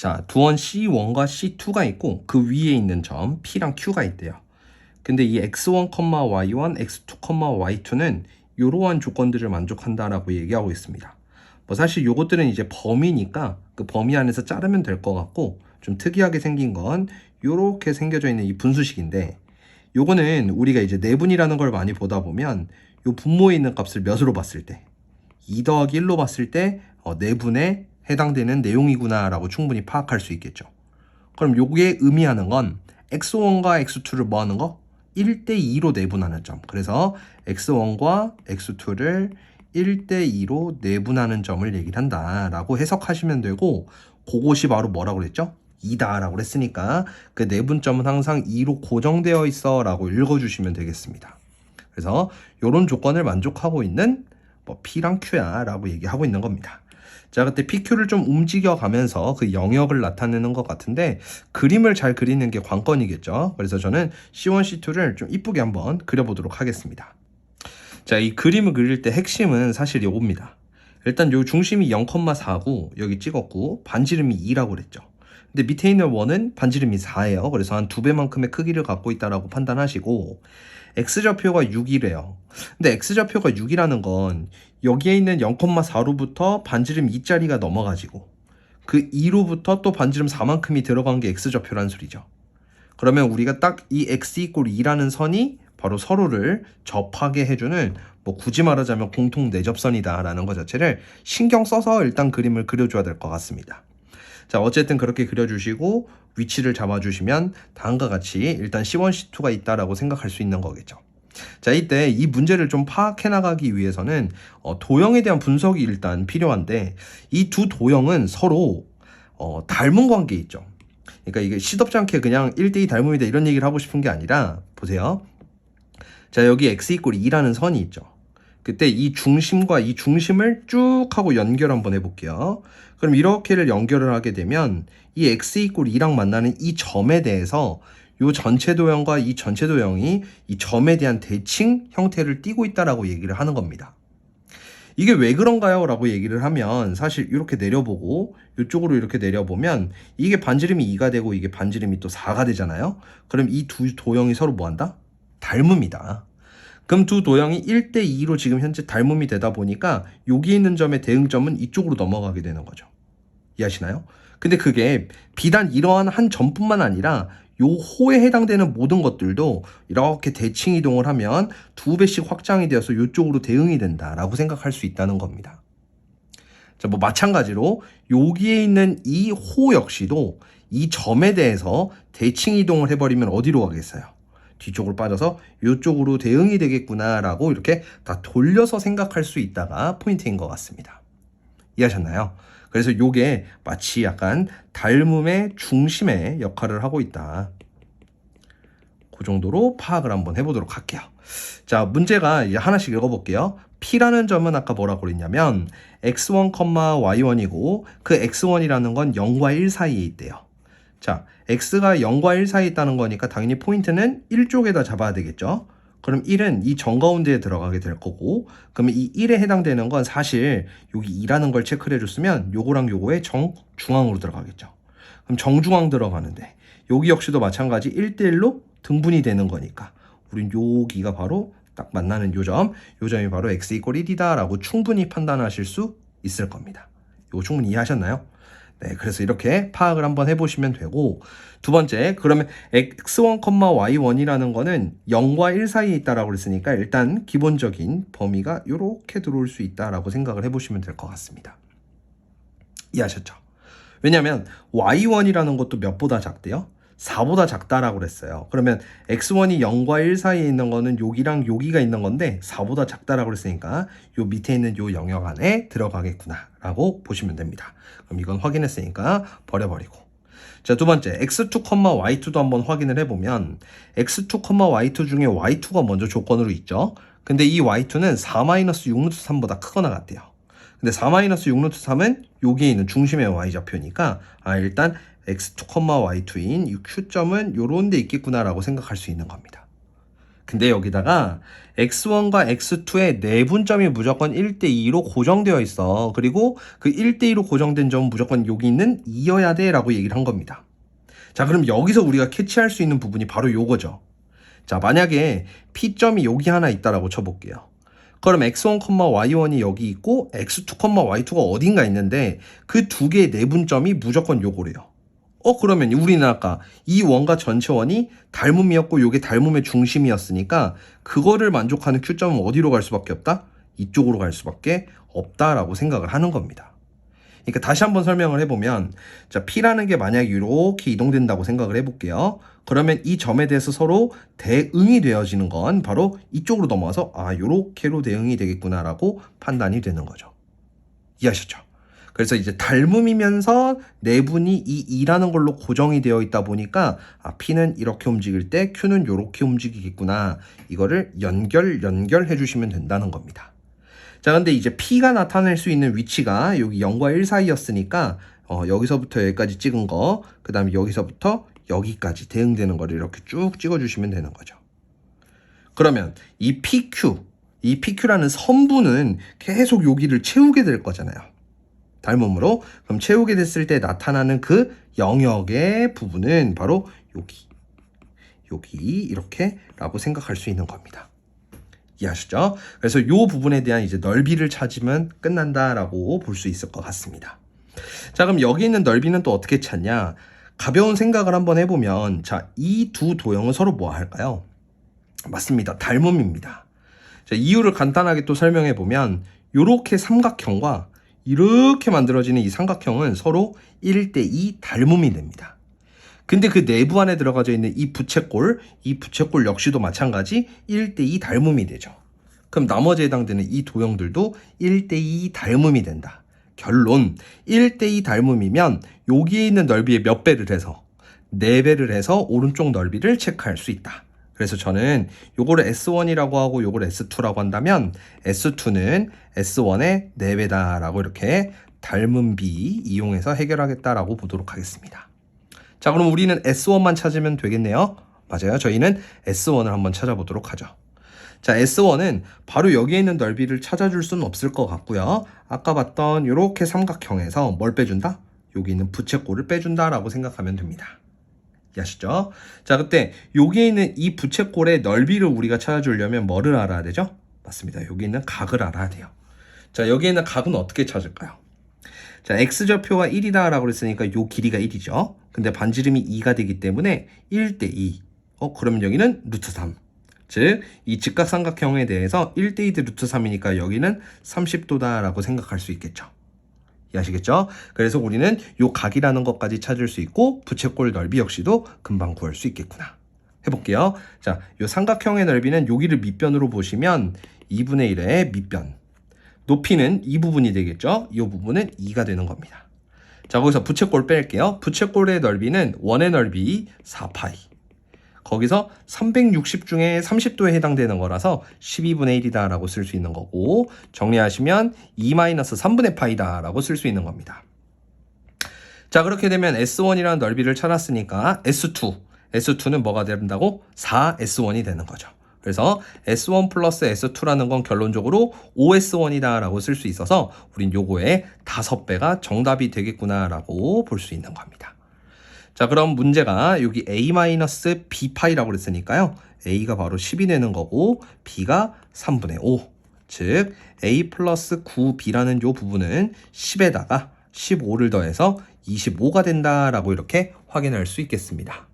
자, 두원 C1과 C2가 있고 그 위에 있는 점 P랑 Q가 있대요. 근데 이 x1, y1, x2, y2는 이러한 조건들을 만족한다라고 얘기하고 있습니다. 뭐 사실 요것들은 이제 범위니까 그 범위 안에서 자르면 될 것 같고 좀 특이하게 생긴 건 요렇게 생겨져 있는 이 분수식인데 요거는 우리가 이제 내분이라는 걸 많이 보다 보면 요 분모에 있는 값을 몇으로 봤을 때2 더하기 1로 봤을 때 어, 내분에 해당되는 내용이구나라고 충분히 파악할 수 있겠죠. 그럼 요게 의미하는 건 x1과 x2를 뭐 하는 거? 1대2로 내분하는 점. 그래서 x1과 x2를 1대2로 내분하는 점을 얘기를 한다라고 해석하시면 되고 그것이 바로 뭐라고 그랬죠? 2다라고 그랬으니까 그 내분점은 항상 2로 고정되어 있어라고 읽어주시면 되겠습니다. 그래서 이런 조건을 만족하고 있는 뭐 P랑 Q야라고 얘기하고 있는 겁니다. 자, 그때 PQ를 좀 움직여 가면서 그 영역을 나타내는 것 같은데 그림을 잘 그리는 게 관건이겠죠. 그래서 저는 C1, C2를 좀 이쁘게 한번 그려보도록 하겠습니다. 자, 이 그림을 그릴 때 핵심은 사실 요겁니다. 일단 요 중심이 0,4고 여기 찍었고 반지름이 2라고 그랬죠. 근데 밑에 있는 원은 반지름이 4예요. 그래서 한 두 배만큼의 크기를 갖고 있다라고 판단하시고 x좌표가 6이래요. 근데 x좌표가 6이라는 건 여기에 있는 0,4로부터 반지름 2짜리가 넘어가지고 그 2로부터 또 반지름 4만큼이 들어간 게 x좌표라는 소리죠. 그러면 우리가 딱 이 x 이꼴 2라는 선이 바로 서로를 접하게 해주는 뭐 굳이 말하자면 공통 내접선이다라는 것 자체를 신경 써서 일단 그림을 그려줘야 될 것 같습니다. 자 어쨌든 그렇게 그려주시고 위치를 잡아주시면 다음과 같이 일단 C1, C2가 있다라고 생각할 수 있는 거겠죠. 자 이때 이 문제를 좀 파악해 나가기 위해서는 어, 도형에 대한 분석이 일단 필요한데 이 두 도형은 서로 어, 닮은 관계 있죠. 그러니까 이게 시덥지 않게 그냥 1대2 닮음이다 이런 얘기를 하고 싶은 게 아니라 보세요. 자 여기 x 이꼴 2라는 선이 있죠. 그때 이 중심과 이 중심을 쭉 하고 연결 한번 해볼게요. 그럼 이렇게를 연결을 하게 되면 이 x 이꼴 2랑 만나는 이 점에 대해서 이 전체 도형과 이 전체 도형이 이 점에 대한 대칭 형태를 띠고 있다라고 얘기를 하는 겁니다. 이게 왜 그런가요? 라고 얘기를 하면 사실 이렇게 내려보고 이쪽으로 이렇게 내려보면 이게 반지름이 2가 되고 이게 반지름이 또 4가 되잖아요. 그럼 이 두 도형이 서로 뭐 한다? 닮음이다. 그럼 두 도형이 1대2로 지금 현재 닮음이 되다 보니까 여기 있는 점의 대응점은 이쪽으로 넘어가게 되는 거죠. 이해하시나요? 근데 그게 비단 이러한 한 점뿐만 아니라 요 호에 해당되는 모든 것들도 이렇게 대칭 이동을 하면 두 배씩 확장이 되어서 이쪽으로 대응이 된다라고 생각할 수 있다는 겁니다. 자, 뭐 마찬가지로 여기에 있는 이 호 역시도 이 점에 대해서 대칭 이동을 해버리면 어디로 가겠어요? 뒤쪽으로 빠져서 이쪽으로 대응이 되겠구나라고 이렇게 다 돌려서 생각할 수 있다가 포인트인 것 같습니다. 이해하셨나요? 그래서 요게 마치 약간 닮음의 중심의 역할을 하고 있다. 그 정도로 파악을 한번 해보도록 할게요. 자, 문제가 이제 하나씩 읽어볼게요. P라는 점은 아까 뭐라고 그랬냐면 x1, y1이고 그 x1이라는 건 0과 1 사이에 있대요. 자, x가 0과 1 사이에 있다는 거니까 당연히 포인트는 1쪽에다 잡아야 되겠죠. 그럼 1은 이 정 가운데에 들어가게 될 거고 그러면 이 1에 해당되는 건 사실 여기 2라는 걸 체크를 해줬으면 요거랑 요거의 정중앙으로 들어가겠죠. 그럼 정중앙 들어가는데 여기 역시도 마찬가지 1대1로 등분이 되는 거니까 우린 여기가 바로 딱 만나는 요점 요 점이 바로 x 이퀄 1이다 라고 충분히 판단하실 수 있을 겁니다. 이거 충분히 이해하셨나요? 네, 그래서 이렇게 파악을 한번 해보시면 되고 두 번째 그러면 x1, y1이라는 거는 0과 1 사이에 있다라고 그랬으니까 일단 기본적인 범위가 이렇게 들어올 수 있다라고 생각을 해보시면 될 것 같습니다. 이해하셨죠? 왜냐하면 y1이라는 것도 몇보다 작대요? 4보다 작다라고 그랬어요. 그러면 x1이 0과 1 사이에 있는 거는 여기랑 여기가 있는 건데 4보다 작다라고 그랬으니까 요 밑에 있는 요 영역 안에 들어가겠구나라고 보시면 됩니다. 그럼 이건 확인했으니까 버려버리고. 자, 두 번째 x2, y2도 한번 확인을 해보면 x2, y2 중에 y2가 먼저 조건으로 있죠. 근데 이 y2는 4-6루트3보다 크거나 같대요. 근데 4-6루트 3은 여기에 있는 중심의 y좌표니까 아 일단 x2, y2인 이 q점은 요런 데 있겠구나라고 생각할 수 있는 겁니다. 근데 여기다가 x1과 x2의 내분점이 무조건 1대2로 고정되어 있어. 그리고 그 1대2로 고정된 점은 무조건 여기 있는 2여야 돼 라고 얘기를 한 겁니다. 자, 그럼 여기서 우리가 캐치할 수 있는 부분이 바로 요거죠. 자, 만약에 P점이 여기 하나 있다라고 쳐볼게요. 그럼 x1, y1이 여기 있고 x2, y2가 어딘가 있는데 그 두 개의 내분점이 무조건 요거래요. 어 그러면 우리는 아까 이 원과 전체 원이 닮음이었고 요게 닮음의 중심이었으니까 그거를 만족하는 Q점은 어디로 갈 수밖에 없다? 이쪽으로 갈 수밖에 없다라고 생각을 하는 겁니다. 그러니까 다시 한번 설명을 해보면 자 P라는 게 만약에 이렇게 이동된다고 생각을 해볼게요. 그러면 이 점에 대해서 서로 대응이 되어지는 건 바로 이쪽으로 넘어와서 아 요렇게로 대응이 되겠구나라고 판단이 되는 거죠. 이해하셨죠? 그래서 이제 닮음이면서 내분이 이 2라는 걸로 고정이 되어 있다 보니까 아, P는 이렇게 움직일 때 Q는 이렇게 움직이겠구나. 이거를 연결 연결해 주시면 된다는 겁니다. 자, 근데 이제 P가 나타낼 수 있는 위치가 여기 0과 1 사이였으니까 어, 여기서부터 여기까지 찍은 거, 그 다음에 여기서부터 여기까지 대응되는 거를 이렇게 쭉 찍어주시면 되는 거죠. 그러면 이 PQ, 이 PQ라는 선부는 계속 여기를 채우게 될 거잖아요. 닮음으로. 그럼 채우게 됐을 때 나타나는 그 영역의 부분은 바로 여기, 여기 이렇게 라고 생각할 수 있는 겁니다. 이해하시죠? 그래서 이 부분에 대한 이제 넓이를 찾으면 끝난다라고 볼 수 있을 것 같습니다. 자, 그럼 여기 있는 넓이는 또 어떻게 찾냐? 가벼운 생각을 한번 해보면, 자, 이 두 도형은 서로 뭐 할까요? 맞습니다. 닮음입니다. 자, 이유를 간단하게 또 설명해 보면, 이렇게 삼각형과 이렇게 만들어지는 이 삼각형은 서로 1대2 닮음이 됩니다. 근데 그 내부 안에 들어가져 있는 이 부채꼴, 이 부채꼴 역시도 마찬가지 1대2 닮음이 되죠. 그럼 나머지에 해당되는 이 도형들도 1대2 닮음이 된다. 결론 1대2 닮음이면 여기에 있는 넓이의 몇 배를 해서 4배를 해서 오른쪽 넓이를 체크할 수 있다. 그래서 저는 요거를 S1이라고 하고 요걸 S2라고 한다면 S2는 S1의 4배다라고 이렇게 닮은 비 이용해서 해결하겠다라고 보도록 하겠습니다. 자, 그럼 우리는 S1만 찾으면 되겠네요. 맞아요. 저희는 S1을 한번 찾아보도록 하죠. 자, S1은 바로 여기에 있는 넓이를 찾아줄 수는 없을 것 같고요. 아까 봤던 이렇게 삼각형에서 뭘 빼준다? 여기 있는 부채꼴을 빼준다라고 생각하면 됩니다. 이해하시죠? 자, 그때 여기에 있는 이 부채꼴의 넓이를 우리가 찾아주려면 뭐를 알아야 되죠? 맞습니다. 여기 있는 각을 알아야 돼요. 자, 여기에 있는 각은 어떻게 찾을까요? 자, x좌표가 1이다 라고 그랬으니까 요 길이가 1이죠. 근데 반지름이 2가 되기 때문에 1 대 2. 어, 그러면 여기는 루트 3. 즉, 이 직각삼각형에 대해서 1 대 2 대 루트 3이니까 여기는 30도다 라고 생각할 수 있겠죠. 이해하시겠죠? 그래서 우리는 요 각이라는 것까지 찾을 수 있고 부채꼴 넓이 역시도 금방 구할 수 있겠구나. 해볼게요. 자, 요 삼각형의 넓이는 여기를 밑변으로 보시면 2분의 1의 밑변. 높이는 이 부분이 되겠죠? 이 부분은 2가 되는 겁니다. 자, 거기서 부채꼴 뺄게요. 부채꼴의 넓이는 원의 넓이 4파이. 거기서 360 중에 30도에 해당되는 거라서 12분의 1이다 라고 쓸 수 있는 거고 정리하시면 2-3분의 파이다 라고 쓸 수 있는 겁니다. 자 그렇게 되면 S1이라는 넓이를 찾았으니까 S2, S2는 뭐가 된다고? 4S1이 되는 거죠. 그래서 S1 플러스 S2라는 건 결론적으로 5S1이다 라고 쓸 수 있어서 우린 요거의 5배가 정답이 되겠구나 라고 볼 수 있는 겁니다. 자, 그럼 문제가 여기 a-b파이라고 그랬으니까요. a가 바로 10이 되는 거고 b가 3분의 5. 즉 a 플러스 9b라는 요 부분은 10에다가 15를 더해서 25가 된다라고 이렇게 확인할 수 있겠습니다.